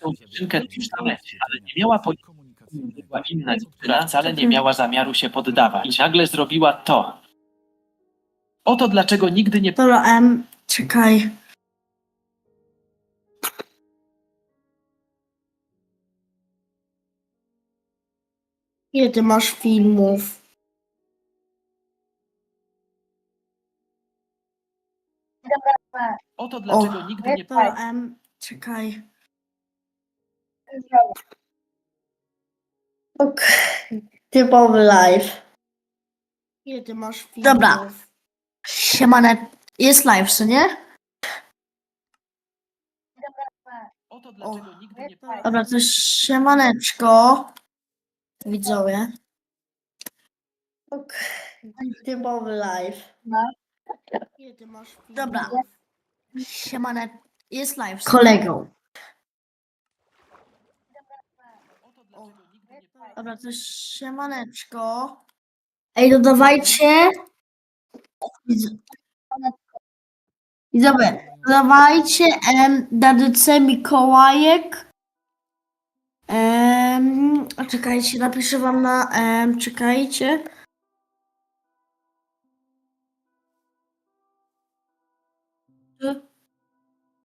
tą dziewczynkę tuż na mecie, ale nie miała pojęcia, była inna dziewczyna, wcale nie miała zamiaru się poddawać. I nagle zrobiła to. Oto dlaczego nigdy nie Dobra, em, czekaj. Ile ty masz filmów? Oto dlaczego nigdy nie Dobra, em, czekaj. Okej, typowy live. Ile ty masz filmów? Dobra. Siemanet, jest live, co nie? Oto dlaczego nigdy nie Dobra, to siemaneczko. Widzowie. Okej, typowy live. Ile ty masz filmów? Dobra. Siemanet, jest live. Z kolegą. Dobra, to siemaneczko. Ej, no dodawajcie. I dobra, dodawajcie em, Dadyce Mikołajek. Em, czekajcie, napiszę wam na. Em, czekajcie.